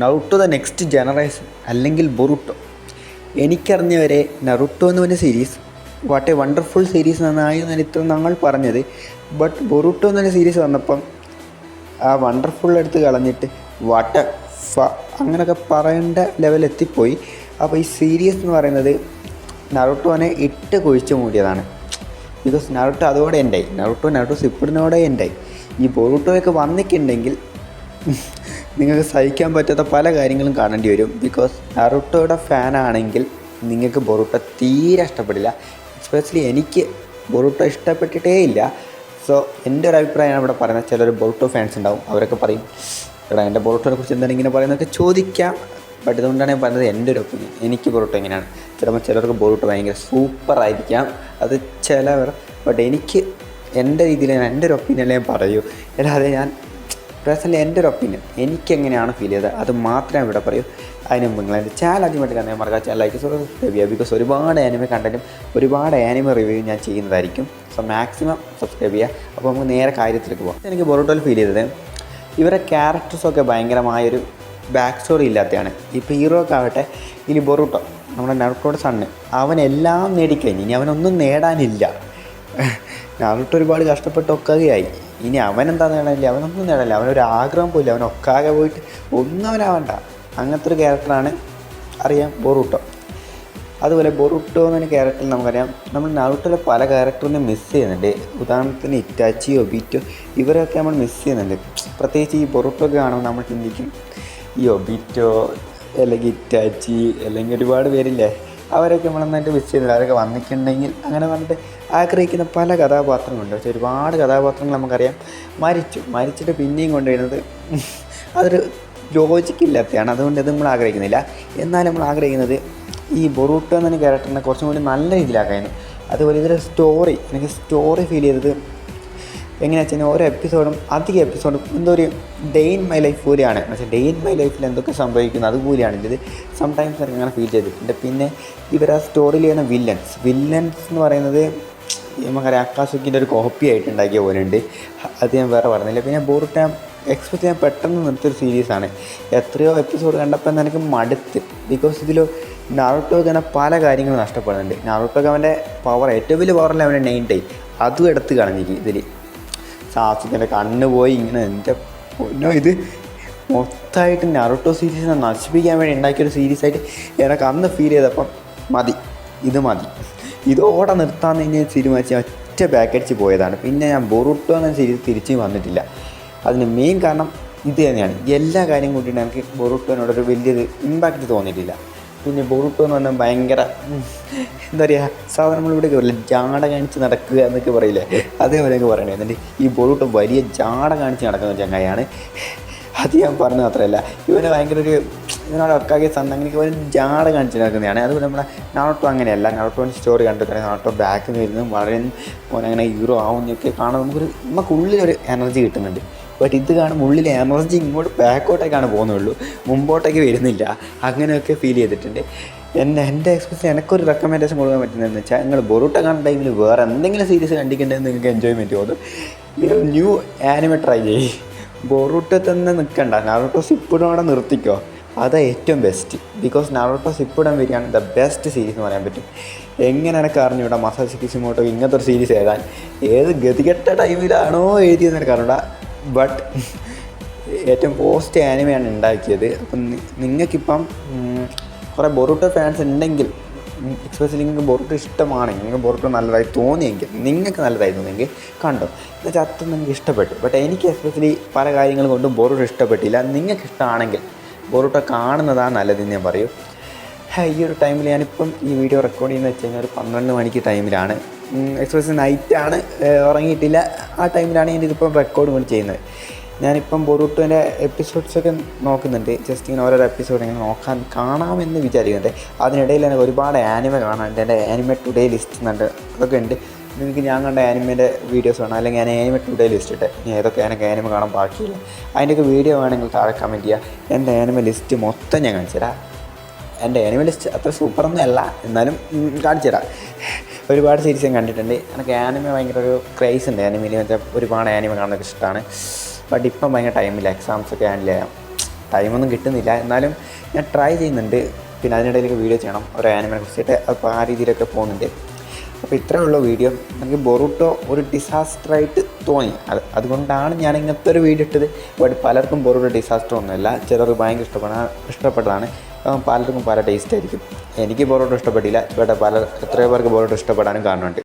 നറുട്ടോ the next generation അല്ലെങ്കിൽ Boruto. എനിക്കറിഞ്ഞവരെ Naruto എന്ന് പറഞ്ഞ series what a wonderful series എന്നായി ഞാൻ ഇത്ര ഞങ്ങൾ പറഞ്ഞത്. ബട്ട് ബൊറുട്ടോ എന്ന് പറഞ്ഞ സീരീസ് വന്നപ്പം ആ വണ്ടർഫുൾ എടുത്ത് കളഞ്ഞിട്ട് വാട്ട് ഫ അങ്ങനെയൊക്കെ പറയേണ്ട ലെവലെത്തിപ്പോയി അപ്പോൾ ഈ സീരീസ് എന്ന് പറയുന്നത് നറുട്ടോനെ ഇട്ട് കുഴിച്ചു മൂടിയതാണ്. ബിക്കോസ് നറുട്ടോ അതോടെ എൻഡായി നറുട്ടോ നറുട്ടോ സിപ്പിടിനോടെ എൻഡായി ഈ ബൊറുട്ടോയൊക്കെ വന്നിട്ടുണ്ടെങ്കിൽ നിങ്ങൾക്ക് സഹിക്കാൻ പറ്റാത്ത പല കാര്യങ്ങളും കാണേണ്ടി വരും. ബിക്കോസ് നറുട്ടോയുടെ ഫാനാണെങ്കിൽ നിങ്ങൾക്ക് ബൊറൂട്ട തീരെ ഇഷ്ടപ്പെടില്ല. എസ്പെഷ്യലി എനിക്ക് ബൊറൂട്ട ഇഷ്ടപ്പെട്ടിട്ടേ ഇല്ല. സോ എന്റെ ഒരു അഭിപ്രായമാണ് ഇവിടെ പറയുന്നത്. ചിലർ ബൊറുട്ടോ ഫാൻസ് ഉണ്ടാവും. അവരൊക്കെ പറയും എടാ എന്റെ ബൊറുട്ടോനെ കുറിച്ച് എന്താണ് ഇങ്ങനെ പറയുന്നതൊക്കെ ചോദിക്കാം. ബട്ട് ഇതുകൊണ്ടാണ് ഞാൻ പറഞ്ഞത് എന്റെ ഒരു ഒപ്പീനിയൻ എനിക്ക് ബൊറുട്ടോ എങ്ങനെയാണ്? ചിലപ്പോൾ ചിലർക്ക് ബൊറുട്ടോ ഭയങ്കര സൂപ്പർ ആയിരിക്കാം. അത് ചിലവർ ബട്ട് എനിക്ക് എന്റെ രീതിയിൽ എന്റെ ഒരു ഒപ്പീനിയൻ ഞാൻ പറയൂ. അല്ലാതെ ഞാൻ പേഴ്സണലി എന്റെ ഒരു ഒപ്പീനിയൻ എനിക്ക് എങ്ങനെയാണ് ഫീൽ ചെയ്തത്? അത് മാത്രമേ ഇവിടെ പറയൂ. അതിന് മുമ്പ് നിങ്ങൾ എന്റെ ചാനൽ ആദ്യമായിട്ട് കാണാൻ മറക്കാം ചാനൽ ലൈക്ക് സബ്സ്ക്രൈബ് ചെയ്യുക. ബിക്കോസ് ഒരുപാട് ആനിമ കണ്ടന്റും ഒരുപാട് ആനിമ റിവ്യൂ ഞാൻ ചെയ്യുന്നതായിരിക്കും. സോ മാക്സിമം സബ്സ്ക്രൈബ് ചെയ്യുക. അപ്പോൾ നമുക്ക് നേരെ കാര്യത്തിലേക്ക് പോകാം എനിക്ക് ബൊറോട്ടോയിൽ ഫീൽ ചെയ്തത് ഇവരുടെ ക്യാരക്ടേഴ്സൊക്കെ ഭയങ്കരമായൊരു ബാക്ക് സ്റ്റോറി ഇല്ലാത്തതാണ് ഇപ്പോൾ ഹീറോക്ക് ആവട്ടെ ഇനി ബൊറൂട്ടോ നമ്മുടെ നറുട്ടോയുടെ സണ്ണ് അവനെല്ലാം നേടിക്കഴിഞ്ഞു ഇനി അവനൊന്നും നേടാനില്ല. നറുട്ടോ ഒരുപാട് കഷ്ടപ്പെട്ട് ഒക്കാതെയായി അവൻ അവനെന്താ നേടാനില്ല അവനൊന്നും നേടാനില്ല അവനൊരു ആഗ്രഹം പോയില്ല അവൻ ഒക്കാകെ പോയിട്ട് ഒന്നും അവനാവണ്ട അങ്ങനത്തെ ഒരു ക്യാരക്ടറാണ് അറിയാം ബോറൂട്ടോ. അതുപോലെ ബൊറുട്ടോ എന്ന ക്യാരക്ടറിൽ നമുക്കറിയാം. നമ്മൾ നാട്ടിലെ പല ക്യാരക്ടറിനെ മിസ് ചെയ്യുന്നുണ്ട്. ഉദാഹരണത്തിന് ഇറ്റാച്ചിയോ ബീറ്റോ ഇവരൊക്കെ നമ്മൾ മിസ് ചെയ്യുന്നുണ്ട്. പ്രത്യേകിച്ച് ഈ ബൊറുട്ടോ ഒക്കെ കാണുമ്പോൾ നമ്മൾ ചിന്തിക്കും ഈ ഒബിറ്റോ അല്ലെങ്കിൽ ഇറ്റാച്ചി അല്ലെങ്കിൽ ഒരുപാട് പേരില്ലേ? അവരൊക്കെ നമ്മൾ വിസ് ചെയ്യുന്നില്ല അവരൊക്കെ വന്നിട്ടുണ്ടെങ്കിൽ അങ്ങനെ പറഞ്ഞിട്ട് ആഗ്രഹിക്കുന്ന പല കഥാപാത്രങ്ങളുണ്ട്. പക്ഷേ ഒരുപാട് കഥാപാത്രങ്ങൾ നമുക്കറിയാം. മരിച്ചു. മരിച്ചിട്ട് പിന്നെയും കൊണ്ടുവരുന്നത് അതൊരു ലോജിക്കില്ലാത്തതാണ് അതുകൊണ്ട് ഇത് നമ്മൾ ആഗ്രഹിക്കുന്നില്ല. എന്നാൽ നമ്മൾ ആഗ്രഹിക്കുന്നത് ഈ ബൊറൂട്ടോ എന്ന ക്യാരക്ടറിനെ കുറച്ചും കൂടി നല്ല രീതിയിലാക്കായിരുന്നു അതുപോലെ ഇതൊരു സ്റ്റോറി എനിക്ക് സ്റ്റോറി ഫീൽ ചെയ്തത് എങ്ങനെയാ വെച്ചാൽ ഓരോ എപ്പിസോഡും അധിക എപ്പിസോഡും എന്തോ ഒരു ഡേ ഇൻ മൈ ലൈഫ് പോലെയാണ്. പക്ഷേ ഡേ ഇൻ മൈ ലൈഫിൽ എന്തൊക്കെ സംഭവിക്കുന്നു അതുപോലെയാണ് ഇത്. സംടൈംസ് എനിക്ക് അങ്ങനെ ഫീൽ ചെയ്തിട്ടുണ്ട്. പിന്നെ ഇവർ ആ സ്റ്റോറിയിൽ ചെയ്യുന്ന വില്ലൻസ് വില്ലൻസ് എന്ന് പറയുന്നത് നമുക്കറിയാം അക്കാസുക്കിന്റെ ഒരു കോപ്പി ആയിട്ട് ഉണ്ടാക്കിയ പോലെ ഉണ്ട് അത് ഞാൻ വേറെ പറഞ്ഞില്ല. പിന്നെ ബോറുട്ട എക്സ്പെക്ട് ചെയ്യാൻ പെട്ടെന്ന് നിർത്തിയൊരു സീരീസാണ് എത്രയോ എപ്പിസോഡ് കണ്ടപ്പോൾ തന്നെ എനിക്ക് മടുത്ത്. ബിക്കോസ് ഇതിൽ നാറുട്ടോക്ക് തന്നെ പല കാര്യങ്ങളും നഷ്ടപ്പെടുന്നുണ്ട്. നാറോട്ടോക്ക് അവന്റെ പവർ ഏറ്റവും വലിയ പവറല്ല അവന്റെ നെയിൻ ടൈം അതും എടുത്ത് കളഞ്ഞിരിക്കും ഇതിൽ സാസുക്കിന്റെ കണ്ണ് പോയി ഇങ്ങനെ എന്റെ പൊന്നോ ഇത് മൊത്തമായിട്ട് നറുട്ടോ സീരീസിനെ നശിപ്പിക്കാൻ വേണ്ടി ഉണ്ടാക്കിയൊരു സീരീസായിട്ട് എനിക്ക് അന്ന് ഫീൽ ചെയ്തപ്പം മതി ഇത് മതി. ഇതോടെ നിർത്താമെന്ന് കഴിഞ്ഞാൽ തീരുമാനിച്ച് ഒറ്റ ബാക്കടിച്ച് പോയതാണ്. പിന്നെ ഞാൻ ബൊറുട്ടോ എന്ന സീരീസ് തിരിച്ച് വന്നിട്ടില്ല. അതിന് മെയിൻ കാരണം ഇത് തന്നെയാണ്. എല്ലാ കാര്യം കൂട്ടിയിട്ട് എനിക്ക് ബൊറുട്ടോനോടൊരു വലിയൊരു ഇമ്പാക്റ്റ് തോന്നിയിട്ടില്ല. പിന്നെ ബൊറുട്ടോ എന്ന് പറഞ്ഞാൽ ഭയങ്കര എന്താ പറയുക സാധാരണ നമ്മളിവിടെ പറയില്ല ജാട കാണിച്ച് നടക്കുക എന്നൊക്കെ പറയില്ലേ അതേപോലെയൊക്കെ പറയണേ. എന്നിട്ട് ഈ ബോൾട്ട് വലിയ ജാട കാണിച്ച് നടക്കുന്ന ചങ്ങായാണ് അത് ഞാൻ പറഞ്ഞത് മാത്രമല്ല ഇവന് ഭയങ്കര ഒരു ഇവനോട് ഒക്കാക്കിയ സന്ത അങ്ങനെയൊക്കെ ഒരു ജാട കാണിച്ച് നടക്കുന്നതാണ്. അതുപോലെ നമ്മുടെ നാട്ടോ അങ്ങനെയല്ല നാട്ടോന്റെ സ്റ്റോറി കണ്ടിട്ട് നാട്ടോ ബാക്കിൽ നിന്ന് വരുന്നതും വളരെ അങ്ങനെ ഹീറോ ആവുന്നൊക്കെ കാണാൻ നമുക്കൊരു നമുക്കുള്ളിലൊരു എനർജി കിട്ടുന്നുണ്ട്. ബട്ട് ഇത് കാണുമ്പോൾ ഉള്ളിൽ എനർജി ഇങ്ങോട്ട് ബാക്കോട്ടേക്കാണ് പോകുന്നുള്ളൂ. മുമ്പോട്ടേക്ക് വരുന്നില്ല. അങ്ങനെയൊക്കെ ഫീൽ ചെയ്തിട്ടുണ്ട്. എന്നെ എന്റെ എക്സ്പീരിയൻസ് എനിക്കൊരു റെക്കമെൻഡേഷൻ കൊടുക്കാൻ പറ്റുന്നതെന്ന് വെച്ചാൽ നിങ്ങൾ ബൊറൂട്ട കാണുന്ന ടൈമിൽ വേറെ എന്തെങ്കിലും സീരീസ് കണ്ടിട്ടുണ്ടെങ്കിൽ നിങ്ങൾക്ക് എൻജോയ്മെന്റ് തോന്നും. ന്യൂ ആനിമ ട്രൈ ചെയ്യ്. ബൊറൂട്ട തന്നെ നിൽക്കണ്ട നാറോട്ടോ സിപ്പിടോടെ നിർത്തിക്കോ. അതാ ഏറ്റവും ബെസ്റ്റ് ബിക്കോസ് നാറോട്ടോ സിപ്പിടം വരികയാണ് ദ ബെസ്റ്റ് സീരീസ് എന്ന് പറയാൻ പറ്റും. എങ്ങനെ എനിക്ക് അറിഞ്ഞൂടാ മസാ സിക്കിസിമോട്ടോ ഇങ്ങനത്തെ ഒരു സീരീസ് എഴുതാൻ ഏത് ഗതികെട്ട ടൈമിലാണോ എഴുതിയെന്ന് എനിക്ക് ബട്ട് ഏറ്റവും പോസ്റ്റ് ആനിമയാണ് ഉണ്ടാക്കിയത്. അപ്പം നിങ്ങൾക്കിപ്പം കുറേ ബൊറൂട്ടോ ഫാൻസ് ഉണ്ടെങ്കിൽ എക്സ്പെഷ്യലി നിങ്ങൾക്ക് ബൊറൂട്ടോ ഇഷ്ടമാണെങ്കിൽ നിങ്ങൾക്ക് ബൊറൂട്ടോ നല്ലതായി തോന്നിയെങ്കിൽ നിങ്ങൾക്ക് നല്ലതായി തോന്നിയെങ്കിൽ കണ്ടോ. എന്നുവെച്ചാൽ അത്ര നിങ്ങൾക്ക് ഇഷ്ടപ്പെട്ടു. ബട്ട് എനിക്ക് എസ്പെഷ്യലി പല കാര്യങ്ങൾ കൊണ്ടും ബൊറൂട്ടോ ഇഷ്ടപ്പെട്ടില്ല. നിങ്ങൾക്ക് ഇഷ്ടമാണെങ്കിൽ ബൊറൂട്ടോ കാണുന്നതാണ് നല്ലതെന്ന് ഞാൻ പറയും. ഈ ഒരു ടൈമിൽ ഞാനിപ്പം ഈ വീഡിയോ റെക്കോർഡ് ചെയ്യുന്നത് വെച്ച് കഴിഞ്ഞാൽ ഒരു പന്ത്രണ്ട് മണിക്ക് ടൈമിലാണ് എക്സ്പ്രസ് നൈറ്റാണ് ഉറങ്ങിയിട്ടില്ല. ആ ടൈമിലാണ് ഞാൻ ഇതിപ്പം റെക്കോർഡ് കൂടി ചെയ്യുന്നത്. ഞാനിപ്പം ബൊറൂട്ടോന്റെ എപ്പിസോഡ്സൊക്കെ നോക്കുന്നുണ്ട്. ജസ്റ്റ് ഇങ്ങനെ ഓരോരോ എപ്പിസോഡ് ഇങ്ങനെ നോക്കാൻ കാണാമെന്ന് വിചാരിക്കുന്നുണ്ട്. അതിനിടയിൽ എനിക്ക് ഒരുപാട് ആനിമ കാണാനുണ്ട് എന്റെ ആനിമ ടുഡേ ലിസ്റ്റ് എന്നുണ്ട് അതൊക്കെ ഉണ്ട്. നിങ്ങൾക്ക് ഞാൻ കണ്ട ആനിമേന്റെ വീഡിയോസ് വേണം. അല്ലെങ്കിൽ ഞാൻ ആനിമ ടുഡേ ലിസ്റ്റ് ഇട്ടെ. ഇനി ഏതൊക്കെ എനിക്ക് ആനിമ കാണാൻ ബാക്കിയില്ല. അതിന്റെയൊക്കെ വീഡിയോ വേണമെങ്കിൽ താഴെ കമന്റ് ചെയ്യുക. എന്റെ ആനിമ ലിസ്റ്റ് മൊത്തം ഞാൻ കാണിച്ചു തരാം എന്റെ ആനിമലിസ്റ്റ് അത്ര സൂപ്പറൊന്നും അല്ല. എന്നാലും കാണിച്ചു തരാം. ഒരുപാട് സീരീസ് ഞാൻ കണ്ടിട്ടുണ്ട്. എനിക്ക് ആനിമ ഭയങ്കര ഒരു ക്രൈസ് ഉണ്ട്. ആനിമയിൽ വെച്ചാൽ ഒരുപാട് ആനിമ കാണുന്നൊക്കെ ഇഷ്ടമാണ്. ബട്ട് ഇപ്പം ഭയങ്കര ടൈമില്ല എക്സാംസ് ഒക്കെ ഹാൻഡിൽ ചെയ്യാം. ടൈമൊന്നും കിട്ടുന്നില്ല. എന്നാലും ഞാൻ ട്രൈ ചെയ്യുന്നുണ്ട്. പിന്നെ അതിനിടയിലേക്ക് വീഡിയോ ചെയ്യണം. ഒരു ആനിമനെ കുറിച്ചിട്ട്. അപ്പോൾ ആ രീതിയിലൊക്കെ പോകുന്നുണ്ട്. അപ്പോൾ ഇത്രയേ ഉള്ളൂ വീഡിയോ എനിക്ക് ബൊറൂട്ടോ ഒരു ഡിസാസ്റ്ററായിട്ട് തോന്നി. അത് അതുകൊണ്ടാണ് ഞാൻ ഇങ്ങനത്തെ ഒരു വീഡിയോ ഇട്ടത്. ബട്ട് പലർക്കും ബൊറൂട്ടോ ഡിസാസ്റ്റർ ഒന്നുമില്ല. ചിലർ ഭയങ്കര ഇഷ്ടപ്പെടാൻ ഇഷ്ടപ്പെട്ടതാണ്. പലർക്കും പല ടേസ്റ്റ് ആയിരിക്കും. എനിക്ക് പൊറോട്ട ഇഷ്ടപ്പെട്ടില്ല. ഇവിടെ പല എത്രയോ പേർക്ക് പൊറോട്ട ഇഷ്ടപ്പെടാനും കാരണമുണ്ട്.